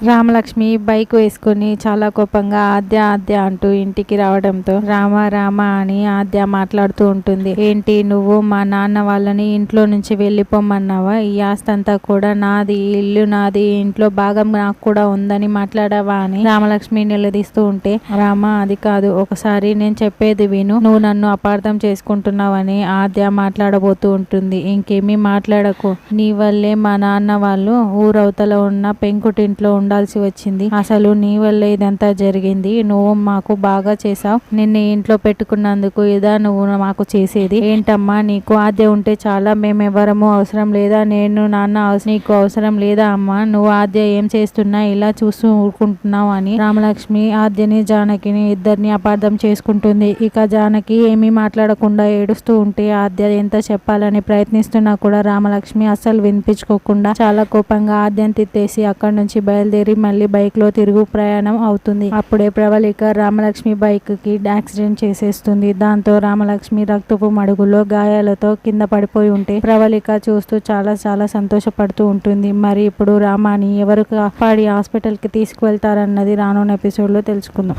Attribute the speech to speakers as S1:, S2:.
S1: Ramalakshmi bike వేసుకుని చాలా కోపంగా ఆద్య ఆద్య అంటూ ఇంటికి రావడంతో రామ రామ అని ఆద్య మాట్లాడుతూ ఉంటుంది. ఏంటి నువ్వు మా నాన్న వాళ్ళని ఇంట్లో నుంచి వెళ్ళిపోమన్నావా? ఈ ఆస్తి అంతా కూడా నాది ఇల్లు నాది ఇంట్లో భాగం నాకు కూడా ఉందని మాట్లాడావా అని రామలక్ష్మి నిలదీస్తూ ఉంటే రామ అది కాదు ఒకసారి నేను చెప్పేది విను. నువ్వు నన్ను అపార్థం చేసుకుంటున్నావని ఆద్య మాట్లాడబోతూ ఉంటుంది. ఇంకేమీ మాట్లాడకు. నీ వల్లే మా నాన్న వాళ్ళు ఊరవతల ఉన్న పెంకుటింట్లో ఉండాల్సి వచ్చింది. అసలు నీ వల్లే ఇదంతా జరిగింది. నువ్వు మాకు బాగా చేసావు నిన్ను ఇంట్లో పెట్టుకున్నందుకు ఇదా నువ్వు మాకు చేసేది? ఏంటమ్మా నీకు ఆద్య ఉంటే చాలా మేమెవరము అవసరం లేదా? నేను నాన్న నీకు అవసరం లేదా అమ్మా? నువ్వు ఆద్య ఏం చేస్తున్నా ఇలా చూస్తూ ఊరుకుంటున్నావు అని రామలక్ష్మి ఆద్యని జానకిని ఇద్దరిని అపార్థం చేసుకుంటుంది. ఇక జానకి ఏమీ మాట్లాడకుండా ఏడుస్తూ ఉంటే ఆద్య ఎంత చెప్పాలని ప్రయత్నిస్తున్నా కూడా రామలక్ష్మి అస్సలు వినిపించుకోకుండా చాలా కోపంగా ఆద్యం తిట్టేసి అక్కడి నుంచి బయలుదేరి మళ్ళీ బైక్లో తిరుగు ప్రయాణం అవుతుంది. అప్పుడే ప్రవళిక రామలక్ష్మి బైక్కి యాక్సిడెంట్ చేసేస్తుంది. దాంతో రామలక్ష్మి రక్తపు మడుగులో గాయాలతో కింద పడిపోయి ఉంటే ప్రవళిక చూస్తూ చాలా చాలా సంతోషపడుతూ ఉంటుంది. మరి ఇప్పుడు రామాని ఎవరు కాపాడి హాస్పిటల్కి తీసుకువెళ్తారన్నది రానున్న ఎపిసోడ్లో తెలుసుకుందాం.